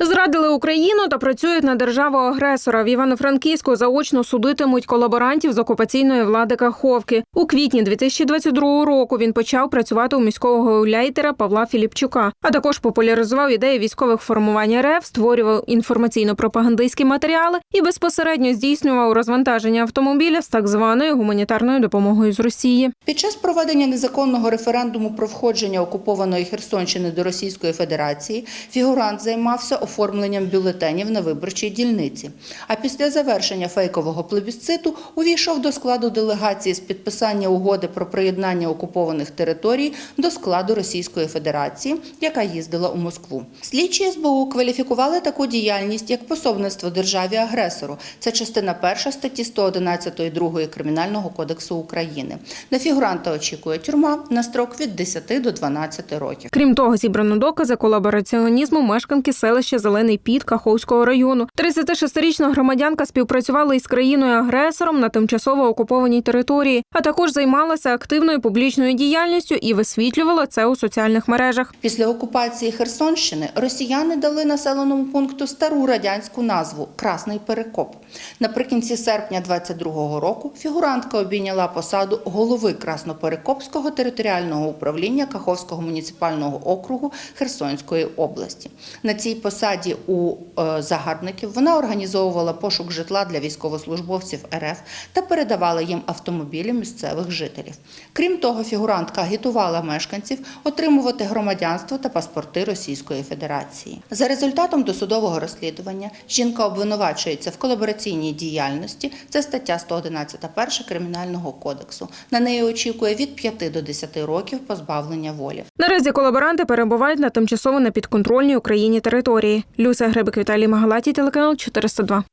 Зрадили Україну та працюють на державу агресора. В Івано-Франківську заочно судитимуть колаборантів з окупаційної влади Каховки. У квітні 2022 року він почав працювати у міського гауляйтера Павла Філіпчука, а також популяризував ідеї військових формувань РФ, створював інформаційно-пропагандистські матеріали і безпосередньо здійснював розвантаження автомобіля з так званою гуманітарною допомогою з Росії. Під час проведення незаконного референдуму про входження окупованої Херсонщини до Російської Федерації фігурант займався оформленням бюлетенів на виборчій дільниці. А після завершення фейкового плебісциту увійшов до складу делегації з підписання угоди про приєднання окупованих територій до складу Російської Федерації, яка їздила у Москву. Слідчі СБУ кваліфікували таку діяльність як пособництво державі агресору. Це частина перша статті 111 2 Кримінального кодексу України. На фігуранта очікує тюрма на строк від 10 до 12 років. Крім того, зібрано докази колабораціонізму мешканки селища Зелений Піт Каховського району. 36-річна громадянка співпрацювала із країною-агресором на тимчасово окупованій території, а також займалася активною публічною діяльністю і висвітлювала це у соціальних мережах. Після окупації Херсонщини росіяни дали населеному пункту стару радянську назву Красний Перекоп. Наприкінці серпня 22-го року фігурантка обійняла посаду голови Красноперекопського територіального управління Каховського муніципального округу Херсонської області. На цій посаді у е, загарбників вона організовувала пошук житла для військовослужбовців РФ та передавала їм автомобілі місцевих жителів. Крім того, фігурантка агітувала мешканців отримувати громадянство та паспорти Російської Федерації. За результатом досудового розслідування жінка обвинувачується в колабораційній діяльності. Це стаття 111 Кримінального кодексу. На неї очікує від 5 до 10 років позбавлення волі. Наразі колаборанти перебувають на тимчасово непідконтрольній Україні території. Люся Гребик Віталій Магалаті, телеканал 402.